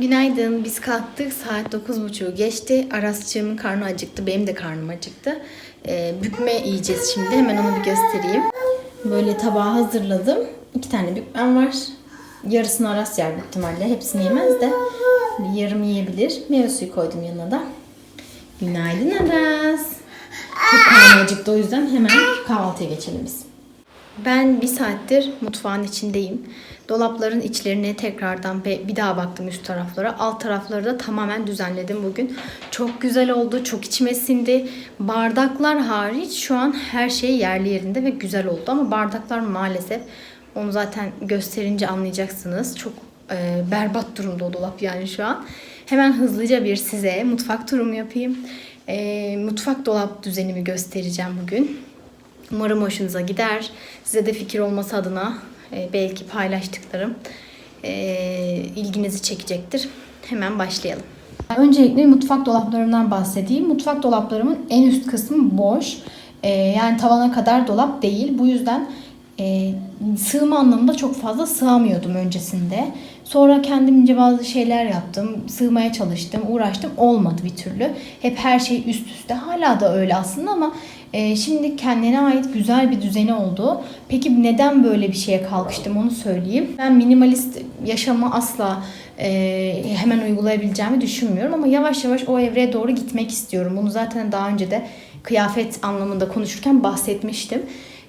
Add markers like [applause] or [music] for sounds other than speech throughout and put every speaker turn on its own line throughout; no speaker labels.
Günaydın. Biz kalktık. Saat 9.30 geçti. Arasçığımın karnı acıktı. Benim de karnım acıktı. Ee, bükme yiyeceğiz şimdi. Hemen onu bir göstereyim. Böyle tabağı hazırladım. İki tane bükmem var. Yarısını Aras yer büyük ihtimalle. Hepsini yemez de yarım yiyebilir. Meyve suyu koydum yanına da. Günaydın Aras. Çok karnı acıktı o yüzden hemen kahvaltıya geçelim biz. Ben bir saattir mutfağın içindeyim. Dolapların içlerine tekrardan bir daha baktım üst taraflara. Alt tarafları da tamamen düzenledim bugün. Çok güzel oldu. Çok içime sindi. Bardaklar hariç şu an her şey yerli yerinde ve güzel oldu. Ama bardaklar maalesef onu zaten gösterince anlayacaksınız. Çok e, berbat durumda o dolap yani şu an. Hemen hızlıca bir size mutfak turumu yapayım. E, mutfak dolap düzenimi göstereceğim bugün. Umarım hoşunuza gider. Size de fikir olması adına e, belki paylaştıklarım e, ilginizi çekecektir. Hemen başlayalım. Öncelikle mutfak dolaplarından bahsedeyim. Mutfak dolaplarımın en üst kısmı boş. E, yani tavana kadar dolap değil. Bu yüzden e, sığma anlamında çok fazla sığamıyordum öncesinde. Sonra kendimce bazı şeyler yaptım. Sığmaya çalıştım, uğraştım. Olmadı bir türlü. Hep her şey üst üste. Hala da öyle aslında ama e, şimdi kendine ait güzel bir düzeni oldu. Peki neden böyle bir şeye kalkıştım onu söyleyeyim. Ben minimalist yaşamı asla e, hemen uygulayabileceğimi düşünmüyorum ama yavaş yavaş o evreye doğru gitmek istiyorum. Bunu zaten daha önce de kıyafet anlamında konuşurken bahsetmiştim.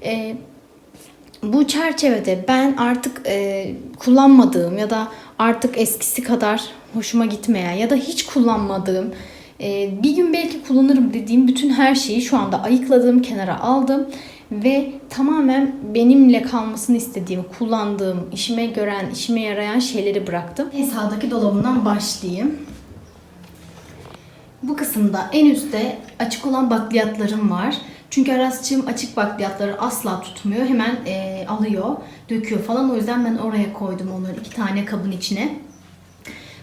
E, bu çerçevede ben artık e, kullanmadığım ya da artık eskisi kadar hoşuma gitmeyen ya da hiç kullanmadığım e, bir gün belki kullanırım dediğim bütün her şeyi şu anda ayıkladım, kenara aldım ve tamamen benimle kalmasını istediğim, kullandığım, işime gören, işime yarayan şeyleri bıraktım. En sağdaki dolabından başlayayım. Bu kısımda en üstte açık olan bakliyatlarım var. Çünkü Arasçığım açık bakliyatları asla tutmuyor. Hemen e, alıyor, döküyor falan. O yüzden ben oraya koydum onları iki tane kabın içine.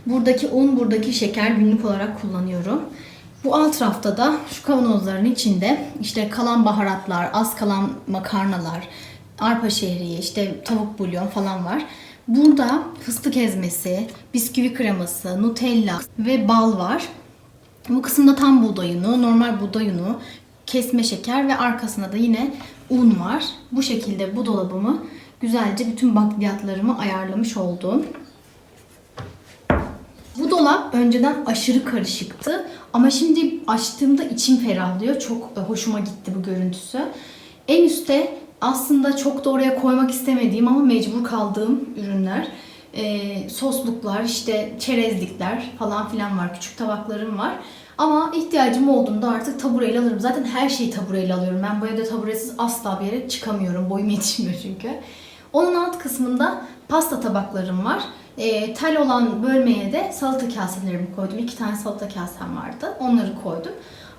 Buradaki un, buradaki şeker günlük olarak kullanıyorum. Bu alt rafta da şu kavanozların içinde işte kalan baharatlar, az kalan makarnalar, arpa şehriye, işte tavuk bulyon falan var. Burada fıstık ezmesi, bisküvi kreması, nutella ve bal var. Bu kısımda tam buğday unu, normal buğday unu, kesme şeker ve arkasında da yine un var. Bu şekilde bu dolabımı güzelce bütün bakliyatlarımı ayarlamış oldum. Bu dolap önceden aşırı karışıktı ama şimdi açtığımda içim ferahlıyor. Çok e, hoşuma gitti bu görüntüsü. En üstte aslında çok da oraya koymak istemediğim ama mecbur kaldığım ürünler. Ee, sosluklar, işte çerezlikler falan filan var. Küçük tabaklarım var. Ama ihtiyacım olduğunda artık tabureyle alırım. Zaten her şeyi tabureyle alıyorum. Ben bu evde taburesiz asla bir yere çıkamıyorum. Boyum yetişmiyor çünkü. Onun alt kısmında pasta tabaklarım var. E, tel olan bölmeye de salata kaselerimi koydum. İki tane salata kasem vardı. Onları koydum.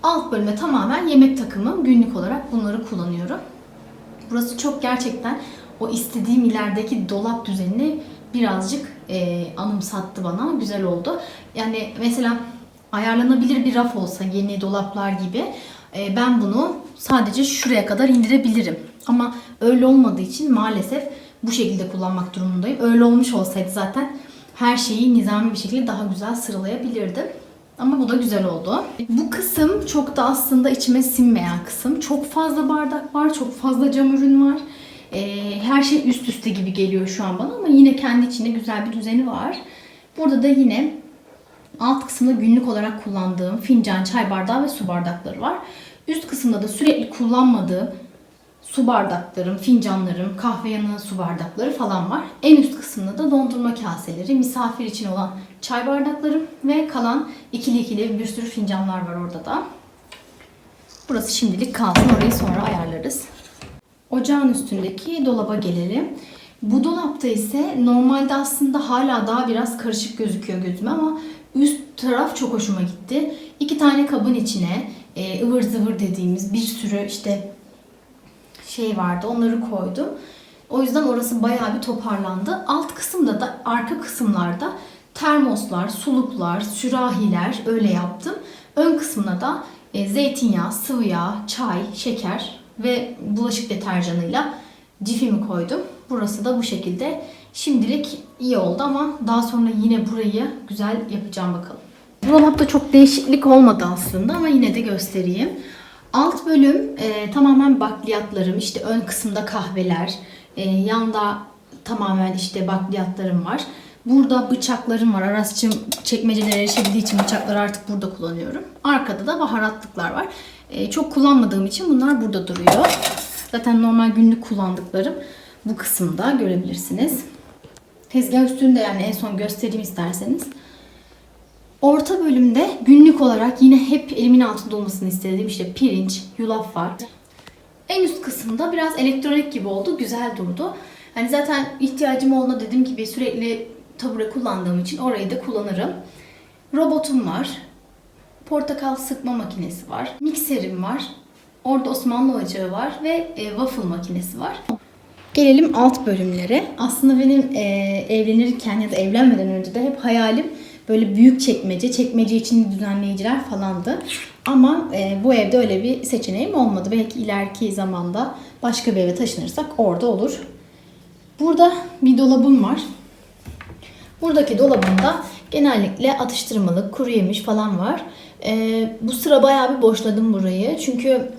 Alt bölme tamamen yemek takımı. Günlük olarak bunları kullanıyorum. Burası çok gerçekten o istediğim ilerideki dolap düzenini birazcık e, anımsattı bana. Güzel oldu. Yani mesela ayarlanabilir bir raf olsa yeni dolaplar gibi e, ben bunu sadece şuraya kadar indirebilirim. Ama öyle olmadığı için maalesef bu şekilde kullanmak durumundayım. Öyle olmuş olsaydı zaten her şeyi nizami bir şekilde daha güzel sıralayabilirdim. Ama bu da güzel oldu. Bu kısım çok da aslında içime sinmeyen kısım. Çok fazla bardak var, çok fazla cam ürün var. Ee, her şey üst üste gibi geliyor şu an bana ama yine kendi içinde güzel bir düzeni var. Burada da yine alt kısımda günlük olarak kullandığım fincan, çay bardağı ve su bardakları var. Üst kısımda da sürekli kullanmadığım su bardaklarım, fincanlarım, kahve yanı su bardakları falan var. En üst kısımda da dondurma kaseleri, misafir için olan çay bardaklarım ve kalan ikili ikili bir sürü fincanlar var orada da. Burası şimdilik kalsın. Orayı sonra ayarlarız. Ocağın üstündeki dolaba gelelim. Bu dolapta ise normalde aslında hala daha biraz karışık gözüküyor gözüme ama üst taraf çok hoşuma gitti. İki tane kabın içine e, ıvır zıvır dediğimiz bir sürü işte şey vardı. Onları koydum. O yüzden orası bayağı bir toparlandı. Alt kısımda da arka kısımlarda termoslar, suluklar, sürahiler öyle yaptım. Ön kısmına da e, zeytinyağı, sıvı yağ, çay, şeker ve bulaşık deterjanıyla cifimi koydum. Burası da bu şekilde Şimdilik iyi oldu ama daha sonra yine burayı güzel yapacağım bakalım. Bu dolapta çok değişiklik olmadı aslında ama yine de göstereyim. Alt bölüm e, tamamen bakliyatlarım. İşte ön kısımda kahveler. e, yanda tamamen işte bakliyatlarım var. Burada bıçaklarım var. Arasçım çekmecelere erişebildiği için bıçakları artık burada kullanıyorum. Arkada da baharatlıklar var. E, çok kullanmadığım için bunlar burada duruyor. Zaten normal günlük kullandıklarım bu kısımda görebilirsiniz. Tezgah üstünde yani en son göstereyim isterseniz. Orta bölümde günlük olarak yine hep elimin altında olmasını istediğim işte pirinç, yulaf var. En üst kısımda biraz elektronik gibi oldu. Güzel durdu. Hani zaten ihtiyacım olduğunda dediğim gibi sürekli tabure kullandığım için orayı da kullanırım. Robotum var. Portakal sıkma makinesi var. Mikserim var. Orada Osmanlı ocağı var ve e, waffle makinesi var. Gelelim alt bölümlere. Aslında benim e, evlenirken ya da evlenmeden önce de hep hayalim böyle büyük çekmece, çekmece için düzenleyiciler falandı. Ama e, bu evde öyle bir seçeneğim olmadı. Belki ileriki zamanda başka bir eve taşınırsak orada olur. Burada bir dolabım var. Buradaki dolabımda genellikle atıştırmalık, kuru yemiş falan var. E, bu sıra bayağı bir boşladım burayı. Çünkü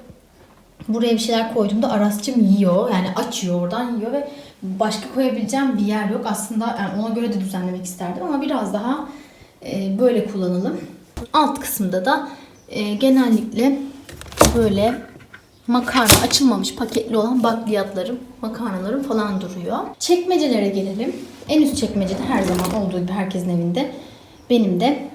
buraya bir şeyler koyduğumda Aras'cığım yiyor. Yani açıyor oradan yiyor ve başka koyabileceğim bir yer yok. Aslında yani ona göre de düzenlemek isterdim ama biraz daha böyle kullanalım. Alt kısımda da e, genellikle böyle makarna açılmamış paketli olan bakliyatlarım, makarnalarım falan duruyor. Çekmecelere gelelim. En üst çekmecede her zaman olduğu gibi herkesin evinde benim de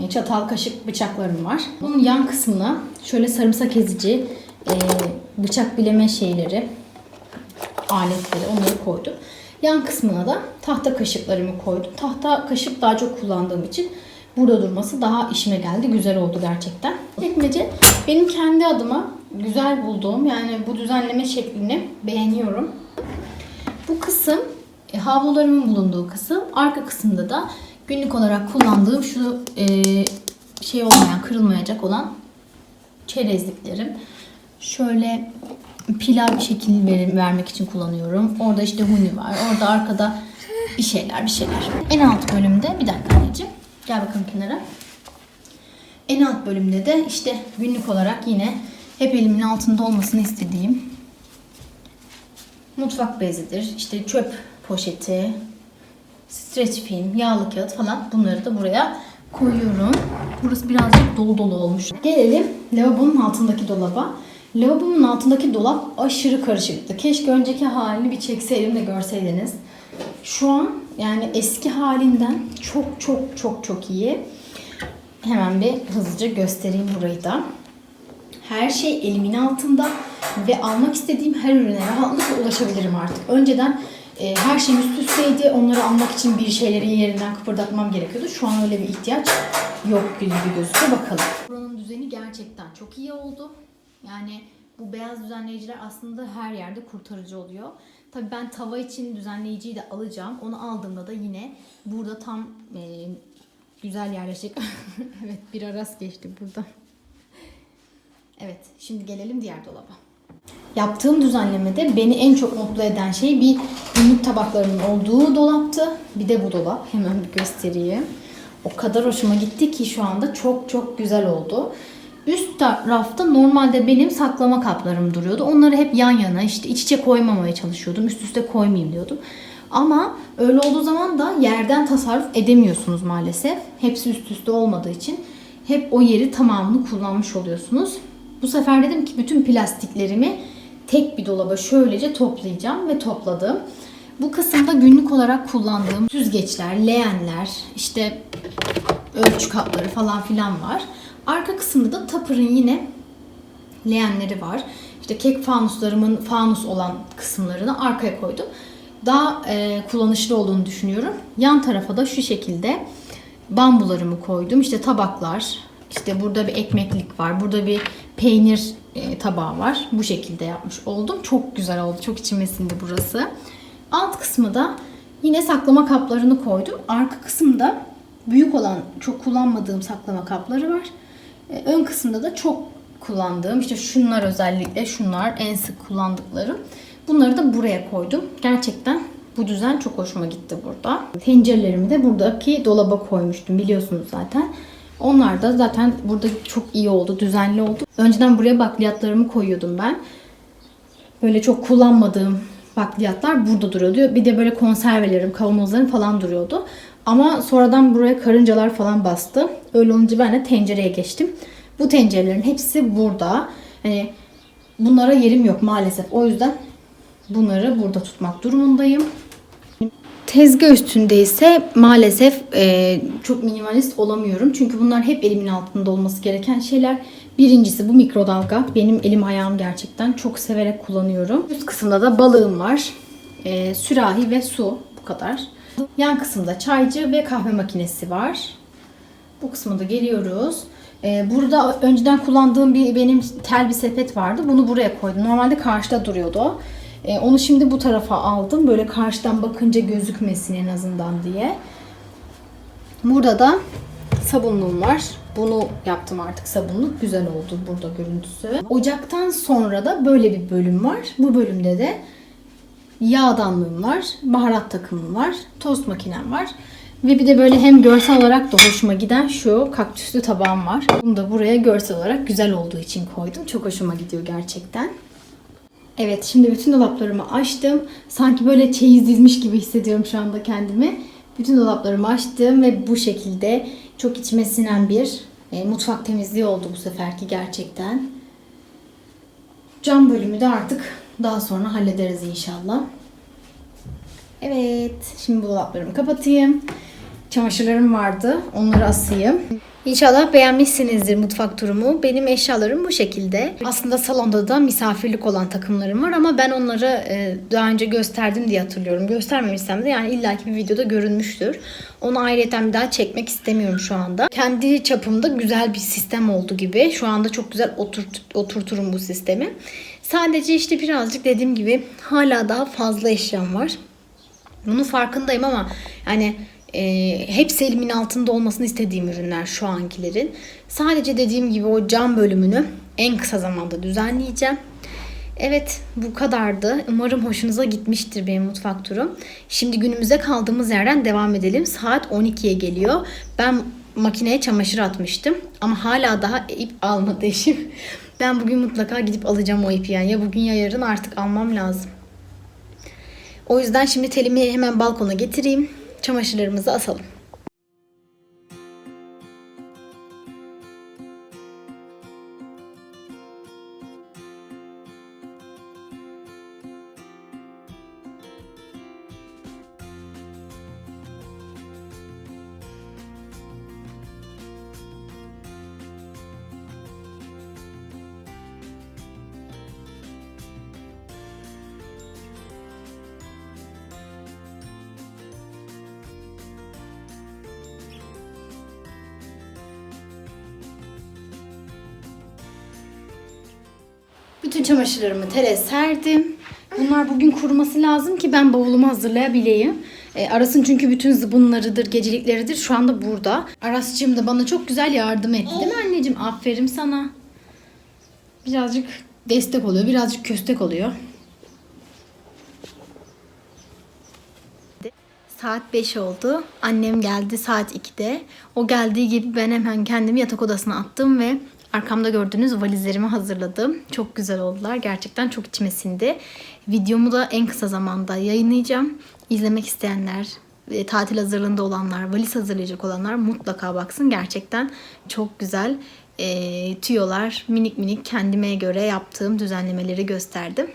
e, çatal, kaşık, bıçaklarım var. Bunun yan kısmına şöyle sarımsak ezici, e, bıçak bileme şeyleri, aletleri onları koydum. Yan kısmına da tahta kaşıklarımı koydum. Tahta kaşık daha çok kullandığım için burada durması daha işime geldi. Güzel oldu gerçekten. Çekmece benim kendi adıma güzel bulduğum yani bu düzenleme şeklini beğeniyorum. Bu kısım e, havlularımın bulunduğu kısım. Arka kısımda da günlük olarak kullandığım şu e, şey olmayan, kırılmayacak olan çerezliklerim. Şöyle pilav şekil ver- vermek için kullanıyorum. Orada işte huni var. Orada arkada bir şeyler bir şeyler. En alt bölümde bir dakika anneciğim. Gel bakalım kenara. En alt bölümde de işte günlük olarak yine hep elimin altında olmasını istediğim mutfak bezidir. İşte çöp poşeti, streç film, yağlı kağıt falan bunları da buraya koyuyorum. Burası birazcık dolu dolu olmuş. Gelelim lavabonun altındaki dolaba. Lavabonun altındaki dolap aşırı karışıktı. Keşke önceki halini bir çekseydim de görseydiniz. Şu an yani eski halinden çok çok çok çok iyi. Hemen bir hızlıca göstereyim burayı da. Her şey elimin altında ve almak istediğim her ürüne rahatlıkla ulaşabilirim artık. Önceden e, her şey üst üsteydi. Onları almak için bir şeyleri yerinden kıpırdatmam gerekiyordu. Şu an öyle bir ihtiyaç yok gibi gözüküyor. Bakalım. Buranın düzeni gerçekten çok iyi oldu. Yani bu beyaz düzenleyiciler aslında her yerde kurtarıcı oluyor. Tabii ben tava için düzenleyiciyi de alacağım. Onu aldığımda da yine burada tam e, güzel yerleşecek. [laughs] evet bir aras geçti burada. Evet, şimdi gelelim diğer dolaba. Yaptığım düzenlemede beni en çok mutlu eden şey bir günlük tabaklarımın olduğu dolaptı. Bir de bu dolap. Hemen bir göstereyim. O kadar hoşuma gitti ki şu anda çok çok güzel oldu. Üst ta- rafta normalde benim saklama kaplarım duruyordu. Onları hep yan yana işte iç içe koymamaya çalışıyordum. Üst üste koymayayım diyordum. Ama öyle olduğu zaman da yerden tasarruf edemiyorsunuz maalesef. Hepsi üst üste olmadığı için hep o yeri tamamını kullanmış oluyorsunuz. Bu sefer dedim ki bütün plastiklerimi tek bir dolaba şöylece toplayacağım ve topladım. Bu kısımda günlük olarak kullandığım süzgeçler, leğenler, işte ölçü kapları falan filan var. Arka kısımda da Tupper'ın yine leğenleri var. İşte kek fanuslarımın fanus olan kısımlarını arkaya koydum. Daha e, kullanışlı olduğunu düşünüyorum. Yan tarafa da şu şekilde bambularımı koydum. İşte tabaklar, işte burada bir ekmeklik var. Burada bir peynir e, tabağı var. Bu şekilde yapmış oldum. Çok güzel oldu. Çok içime sindi burası. Alt kısmı da yine saklama kaplarını koydum. Arka kısımda büyük olan çok kullanmadığım saklama kapları var. E, Ön kısımda da çok kullandığım işte şunlar özellikle şunlar en sık kullandıklarım. Bunları da buraya koydum. Gerçekten Bu düzen çok hoşuma gitti burada. Tencerelerimi de buradaki dolaba koymuştum biliyorsunuz zaten. Onlar da zaten burada çok iyi oldu, düzenli oldu. Önceden buraya bakliyatlarımı koyuyordum ben. Böyle çok kullanmadığım bakliyatlar burada duruyordu. Bir de böyle konservelerim, kavanozlarım falan duruyordu. Ama sonradan buraya karıncalar falan bastı. Öyle olunca ben de tencereye geçtim. Bu tencerelerin hepsi burada. Hani bunlara yerim yok maalesef. O yüzden bunları burada tutmak durumundayım. Tezgah üstünde ise maalesef e, çok minimalist olamıyorum. Çünkü bunlar hep elimin altında olması gereken şeyler. Birincisi bu mikrodalga. Benim elim ayağım gerçekten çok severek kullanıyorum. Üst kısımda da balığım var. E, sürahi ve su. Bu kadar. Yan kısımda çaycı ve kahve makinesi var. Bu kısma da geliyoruz. Ee, burada önceden kullandığım bir benim tel bir sepet vardı. Bunu buraya koydum. Normalde karşıda duruyordu. Ee, onu şimdi bu tarafa aldım. Böyle karşıdan bakınca gözükmesin en azından diye. Burada da sabunluğum var. Bunu yaptım artık sabunluk. Güzel oldu burada görüntüsü. Ocaktan sonra da böyle bir bölüm var. Bu bölümde de yağdanlığım var, baharat takımım var, tost makinem var. Ve bir de böyle hem görsel olarak da hoşuma giden şu kaktüslü tabağım var. Bunu da buraya görsel olarak güzel olduğu için koydum. Çok hoşuma gidiyor gerçekten. Evet şimdi bütün dolaplarımı açtım. Sanki böyle çeyiz dizmiş gibi hissediyorum şu anda kendimi. Bütün dolaplarımı açtım ve bu şekilde çok içime sinen bir e, mutfak temizliği oldu bu seferki gerçekten. Cam bölümü de artık daha sonra hallederiz inşallah. Evet, şimdi dolaplarımı kapatayım. Çamaşırlarım vardı, onları asayım. İnşallah beğenmişsinizdir mutfak turumu. Benim eşyalarım bu şekilde. Aslında salonda da misafirlik olan takımlarım var ama ben onları e, daha önce gösterdim diye hatırlıyorum. Göstermemişsem de yani illaki bir videoda görünmüştür. Onu ayrıyeten bir daha çekmek istemiyorum şu anda. Kendi çapımda güzel bir sistem oldu gibi. Şu anda çok güzel oturt, oturturum bu sistemi. Sadece işte birazcık dediğim gibi hala daha fazla eşyam var. Bunun farkındayım ama yani e, hepsi elimin altında olmasını istediğim ürünler şu ankilerin. Sadece dediğim gibi o cam bölümünü en kısa zamanda düzenleyeceğim. Evet bu kadardı. Umarım hoşunuza gitmiştir benim mutfak turum. Şimdi günümüze kaldığımız yerden devam edelim. Saat 12'ye geliyor. Ben makineye çamaşır atmıştım. Ama hala daha ip almadı eşim. Ben bugün mutlaka gidip alacağım o ipi yani. Ya bugün ya yarın artık almam lazım. O yüzden şimdi telimi hemen balkona getireyim. Çamaşırlarımızı asalım. Bütün çamaşırlarımı tele serdim. Bunlar bugün kuruması lazım ki ben bavulumu hazırlayabileyim. E, Aras'ın çünkü bütün zıbınlarıdır, gecelikleridir şu anda burada. Aras'cığım da bana çok güzel yardım etti değil mi anneciğim? Aferin sana. Birazcık destek oluyor, birazcık köstek oluyor. Saat 5 oldu. Annem geldi saat 2'de. O geldiği gibi ben hemen kendimi yatak odasına attım ve arkamda gördüğünüz valizlerimi hazırladım. Çok güzel oldular. Gerçekten çok içime sindi. Videomu da en kısa zamanda yayınlayacağım. İzlemek isteyenler, e, tatil hazırlığında olanlar, valiz hazırlayacak olanlar mutlaka baksın. Gerçekten çok güzel e, tüyolar, minik minik kendime göre yaptığım düzenlemeleri gösterdim.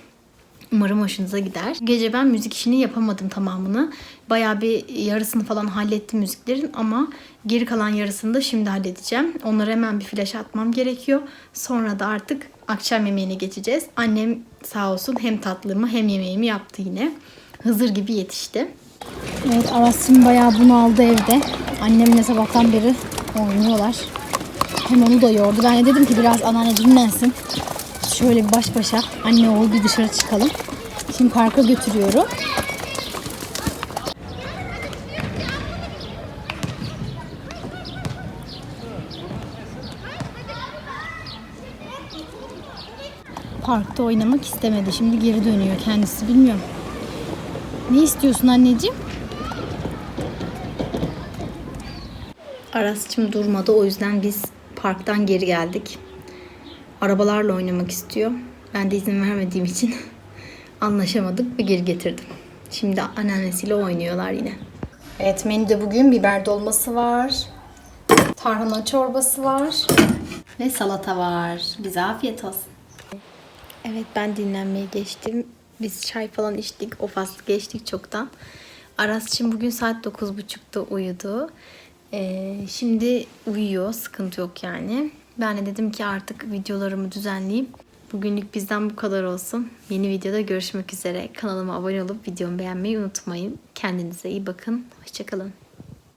Umarım hoşunuza gider. Gece ben müzik işini yapamadım tamamını. Bayağı bir yarısını falan hallettim müziklerin ama geri kalan yarısını da şimdi halledeceğim. Onları hemen bir flash atmam gerekiyor. Sonra da artık akşam yemeğine geçeceğiz. Annem sağ olsun hem tatlımı hem yemeğimi yaptı yine. Hızır gibi yetişti. Evet şimdi bayağı bunu aldı evde. Annemle sabahtan beri oynuyorlar. Hem onu da yordu. Ben de dedim ki biraz anneanne dinlensin. Şöyle baş başa anne oğul bir dışarı çıkalım. Şimdi parka götürüyorum. Parkta oynamak istemedi. Şimdi geri dönüyor kendisi bilmiyorum. Ne istiyorsun anneciğim? Aras'cığım durmadı o yüzden biz parktan geri geldik. Arabalarla oynamak istiyor. Ben de izin vermediğim için [laughs] anlaşamadık ve geri getirdim. Şimdi anneannesiyle oynuyorlar yine. Evet menüde bugün biber dolması var. Tarhana çorbası var. Ve salata var. Bize afiyet olsun. Evet ben dinlenmeye geçtim. Biz çay falan içtik. O faslı geçtik çoktan. Aras için bugün saat 9.30'da uyudu. Ee, şimdi uyuyor. Sıkıntı yok yani. Ben de dedim ki artık videolarımı düzenleyeyim. Bugünlük bizden bu kadar olsun. Yeni videoda görüşmek üzere. Kanalıma abone olup videomu beğenmeyi unutmayın. Kendinize iyi bakın. Hoşçakalın.